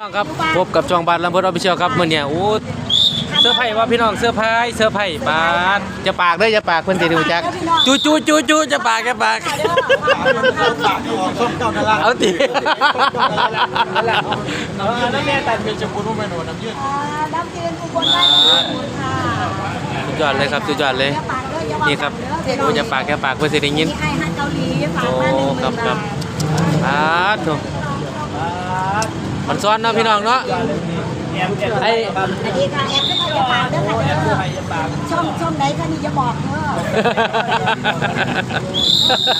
น้องครับพบกับจองบาทลำเพิดออฟฟิเชียลครับมื่อเนี่ยโอ้เสื้อร์ไผ่ว่าพี่น้องเสื้อร์ไผ่เสื้อร์ไผ่ปาดจะปากเด้อจะปากเพิ่นสิดูจักจูจูจูจูจะปากจะปากเอาติแล้วแม่ตัดเป็นชมพูนุ่มเมนูน้ำยืดน้ำจืดอุบลราชธานีค่ะสุดยอดเลยครับสุดยอดเลยนี่ครับโอ้จะปากแค่ปากเพิ่นสิได้ยินมีไอฮันเกาหลีฝากโอ้มาหนึ่งหครัมื่บนครับบาทปาดโถ มันซ้อนเนาะพี่น้องเนาะแอมแอมไอ้สวัสดีค่ะแอมก็จะฝากเด้อค่ะเด้อไทยยปากช่องช่องไหนก็นี่จะบอกเด้อ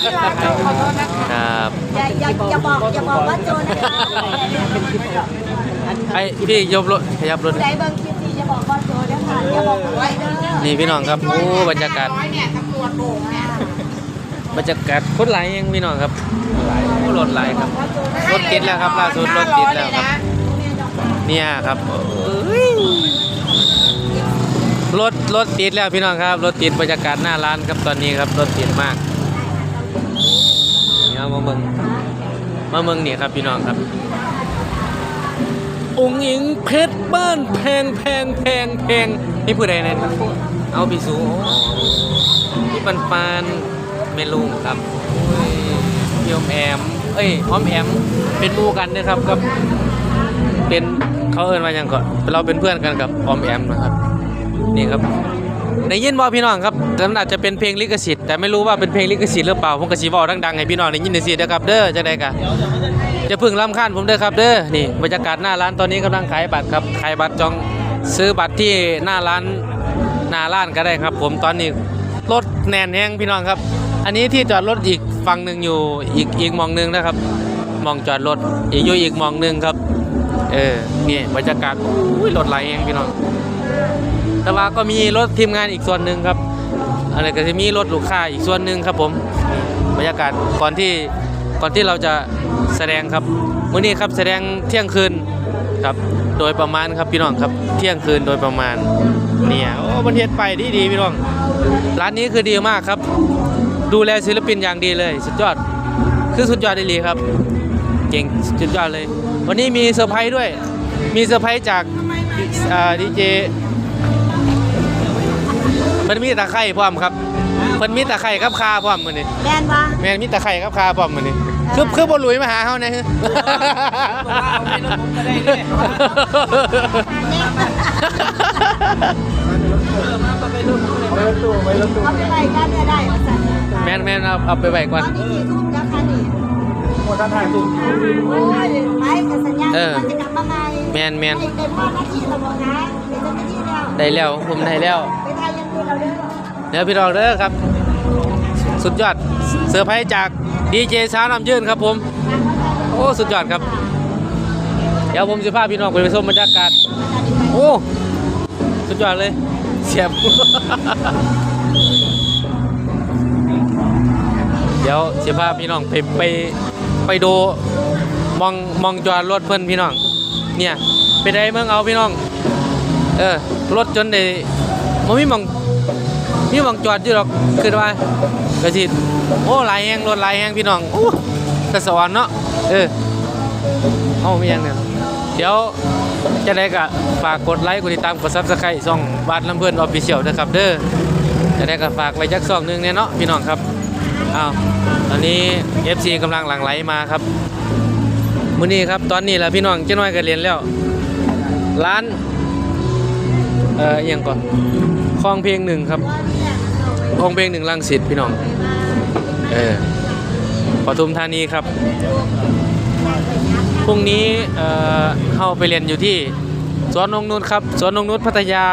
ที่ร้านโจขอโทษนะคะครับอย่าอย่าอย่าบอกอย่าบอกว่าโจนะคะไอ้พี่ยกรถขยับรถผู้ใดเบิ่งคลิปนี้อย่าบอกว่าโจนะคะอย่าบอกไว้เด้อนี่พี่น้องครับโอ้บรรยากาศบ บรรยากาศคนหลยังพี่น้องครับโอ้รถหลครับรถติดแล้วครับล่าสุดรถติดแล้วครับเนี่ยครับโอ้ยรถรถติดแล้วพี่น้องครับรถติดบรรยากาศหน้าร้านครับตอนนี้ครับรถติดมากเนี่เอามาเมืองมาเมืองเนี่ยครับพี่น้องครับองค์หญิงเพชรบ้านแพงแพงแพงแพงนี่ผู้ใดเนี่ยเอาพี่สูพี่ปันปัน เมลูกครับโอ้ยพี่อมแอม เอ้ยออมแอม เป็นมู่กันนะครับกับ เป็นเขาเอิ้นว่าหยังก่อนเราเป็นเพื่อนกันกับออมแอมนะครับ นี่ครับได้ยินบ่พี่น้องครับแต่มันอาจจะเป็นเพลงลิขสิทธิ์แต่ไม่รู้ว่าเป็นเพลงลิขสิทธิ์หรือเปล่าผมก็สิเว้าดังๆให้พี่น้องได้ยินได้สินะครับเด้อจังได๋กะจะพึ่งลำคาญผมเด้อครับเด้อนี่บรรยากาศหน้าร้านตอนนี้กำลังขายบัตรครับขายบัตรจองซื้อบัตรที่หน้าร้านหน้าร้านก็ได้ครับ ผมตอนนี้รถแน่นแห้งพี่น้องครับ อันนี้ที่จอดรถอีกฝั่งหนึ่งอยู่อีกอีกมองหนึงนะครับ มองจอดรถอีกอยู่อีกมองหนึงครับ เออนี่บรรยากาศอุ้ยรถไหลเองพี่น้องแต่ว่าก็มีรถทีมงานอีกส่วนหนึ่งครับอะไรก็จะมีรถลูกค้าอีกส่วนหนึ่งครับผมบรรยากาศก่อนที่ก่อนที่เราจะแสดงครับมื้อนี้ครับแสดงเที่ยงคืนครับโดยประมาณครับพี่น้องครับเที่ยงคืนโดยประมาณเนี่ยโอ้บรรเทศไปดีดีพี่น้องร้านนี้คือดีมากครับ ดูแลศิลปินอย่างดีเลย สุดยอด คือสุดยอดดีครับ เก่งสุดยอดเลย วันนี้มีเซอร์ไพรส์ด้วย มีเซอร์ไพรส์จากดีเจเพิ่นมีตะไคร่พร้อมครับเพิ่นมีตะไคร่กับคาพร้อมมื้อนี้แมนวะแม่นมีตะไคร่กับคาพร้อมมื้อนี้คือคือบ่หลุยมาหาเฮาแน่ฮึไปรถตู้ไปรถตู้เอาไปไปกันเนี่ยได้มาสั่น แม่นแม่นเอาเอาไปไว้ก่อน ตอนนี้กี่ทุ่มแล้วคะนี่หมดท่านถ่ายตู้โอ้ยไปกับสัญญาณเออ มันจะกลับมาใหม่แม่นแม่นได้ได้พ่อหน้าที่เราบอกนะเป็นเจ้าหน้าที่แล้วได้แล้วผมได้แล้ว ไปทายยังดูเราเด้อเดี๋ยวพี่น้องเด้อครับ สุดยอดเซอร์ไพรส์จากดีเจช้าน้ำยืนครับผม โอ้สุดยอดครับ เดี๋ยวผมจะพาพี่น้องไปชมบรรยากาศ โอ้ สุดยอดเลย เสียบ เดี๋ยวเสียพาพี่น้องไปไปไปดูมองมองจอดรถเพิ่อนพี่น้อง เนี่ยไปได้เมืองเอาพี่น้อง เออรถจนได้บ่มีมองมีมองจอดอยู่หรอกคือว่าก็สิโอ้หลายแฮงรถหลายแฮงพี่น้องโอ้แต่สวรรค์เนาะเออเอาไม่ยังเนี่ยเดี๋ยวจะได้ก็ฝากกดไลค์กดติดตามกดซับสไครต์ช่องบาทลำเพื่อนออฟฟิเชียลนะครับเด้อจะได้ก็ฝากไว้จักซองหนึงเนี่ยเนาะพี่น้องครับ อ้าวตอนนี้ FC กำลังหลั่งไหลมาครับมื้อนี้ครับตอนนี้แหละพี่น้องเจ้าน้อยก็เรียนแล้ว ร้าน เอ่อเอียงก่อนคลองเพลงหนึ่งครับคลองเพลงหนึ่งลังสิตพี่น้อง เออปทุมธานีครับพรุ่งนี้เอ่อเข้าไปเรียนอยู่ที่สวนนงนุชครับสวนนงนุชพัทยา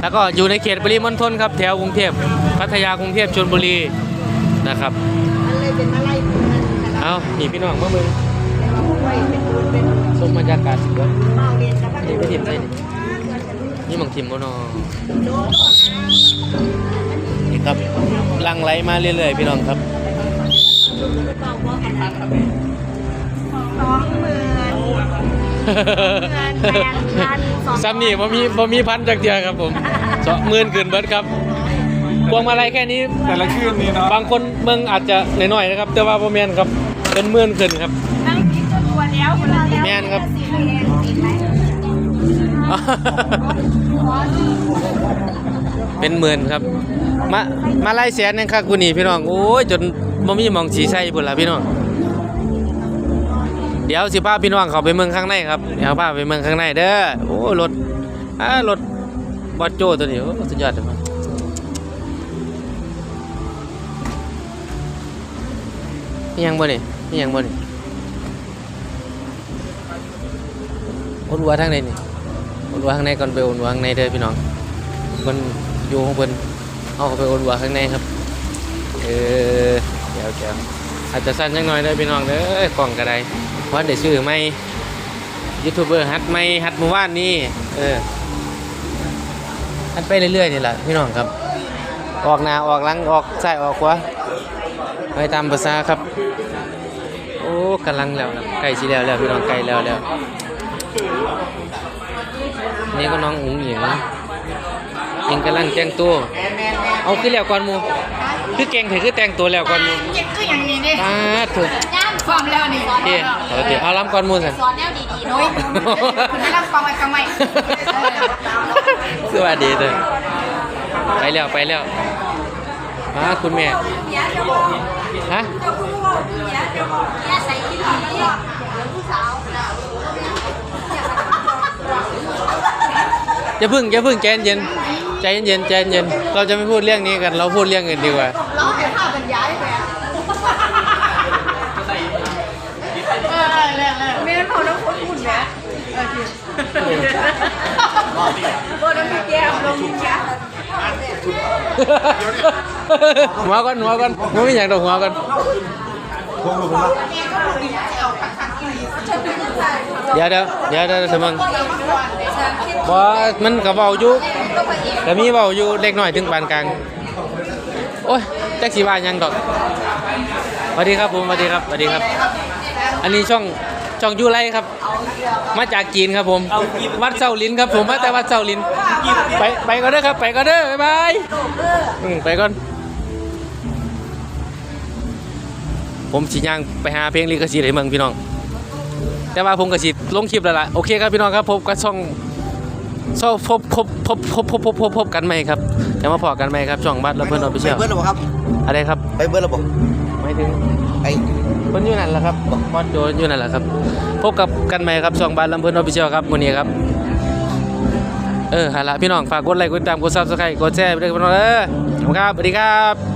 แล้วก็อยู่ในเขตปริมณฑลครับแถวกรุงเทพ พัทยากรุงเทพชลบุรีนะครับมันเลยเป็นอะไรมันนะครับเอานี่พี่น้องเมื่อมึงไว้เป็นบุญเป็นชมบรรยากาศสวยเมาเรียนกับนี่ไปทิมได้นี่นี่หมังทิมก็นอนี่ครับหลังไหลมาเรื่อยๆพี่น้องครับสองหมื่นแปดพันสองซ้ำนี่บ่มีบ่มีพันจากเดียวครับผมสองหมื่นขึ้นเบิดครับ พวงมาลัยแค่นี้ แต่ละคืนนี้เนาะบางคนเมืองอาจจะน้อยๆนะครับ แต่ว่าบ่แม่นครับเป็นหมื่นขึ้นครับนั่งคิดจนหัววดแล้วคนละแล้วแม่นครับสีเองเห็นไหมเป็นหมื่นครับมามาไล่แสนหนึงครับกูนี่พี่น้องโอ้ยจนบ่มีหมองสีใส่พุ่นละพี่น้องเดี๋ยวสิพาพี่น้องเขาไปเมืองข้างในครับเดี๋ยวพาไปเมืองข้างในเด้อโอ้รถอ่ารถบอสโจตัวนี้โอ้สุดยอดเลย นี่ยังบ่นี่นี่ยังบ่นี่โอนวัวทางไหนนี่โอนวัวข้างในก่อนไปโอนวัวข้างในเด้อพี่น้องมันอยู่ของเพิ่นเอาเข้าไปโอนวัวข้างในครับ เออเดี๋ยวเดี๋ยวอาจจะสั้นจังหน่อยเด้อพี่น้องเด้อกล่องกระไดเพราะได้ซื้อไม่ยูทูบเบอร์ฮัดไม่ฮัดเมื่อวานนี้เออฮัดไปเรื่อยๆนี่แหละพี่น้องครับ ออกหน้าออกหลังออกซ้ายออกขวา ไปตามภาษาครับ โอ้กำลังแล้วครับใกล้สิแล้วแล้วพี่น้องใกล้แล้วแล้วนี่ก็น้องอุ๋งหญิงยิงกำลังแต่งตัว เอาขึ้นแล้วก่อนหมูคือเก่งถือคือแต่งตัวแล้วก่อนหมูยังก็อย่างนี้นี่อ่าถูกย่างความแล้วนี่เดี๋ยวเอาเดี๋ยวเอาล้ำก่อนหมูสันสอนแนวดีๆน้อยคุณไม่รับฟังไว้ฟังไว้สวัสดีเลยไปแล้วไปแล้วมาคุณแม่ ฮะอย่าใส่ที่หลังนี่ผู้สาวอย่าพึ่งอย่าพึ่งใจเย็นใจเย็นใจเย็นเราจะไม่พูดเรื่องนี้กัน เราพูดเรื่องอื่นดีกว่าเราให้ข้าบรรยายไปอะเออเรื่องเรื่องไม่งั้นเขาต้องพูดพูดนะเออจริงโบนัสแก้มลงแก้ม หัวก่อนหัวก่อนหัวไม่อยากดอกหัวก่อนเดี๋ยวเดี๋ยวเดี๋ยวเดี๋ยวเสมงบอมันกับเบาอยู่แต่มีเบาอยู่เล็กน้อยถึงปานกลาง โอ้ยแจ็คสีว่าหยังดอกสวัสดีครับผมสวัสดีครับสวัสดีครับ อันนี้ช่อง ช่องยูไรครับ มาจากจีนครับผม วัดเซาลินครับผมมาแต่วัดเซาลิน ไปไปก่อนเด้อครับ ไปก่อนเด้อบ๊ายบายอืมไปก่อน ผมสิย่างไปหาเพลงลิขสิทธิ์ให้เมืองพี่น้อง แต่ว่าผมก็สิลงคลิปแล้วล่ะโอเคครับพี่น้องครับพบกับช่องช่องพบพบพบพบพบพบพบพบกันไหมครับเดี๋ยวมาพอกันไหมครับช่องบัตรและเพื่อนออฟฟิเชียลไปเบิร์ดหรอครับ อะไรครับ ไปเบิร์ดหรอ ไม่ถึงไอ้คนอยู่นั่นแหละครับบอสโจอยู่นั่นแหละครับ พบกับกันใหม่ครับช่องบ้านลำเพิ่นออฟฟิเชียลครับวันนี้ครับ เออฮะละพี่น้องฝากกดไลค์กดติดตามกดซับสไครต์กดแชร์ไปด้วยครับพี่น้องเด้อขอบคุณครับสวัสดีครับ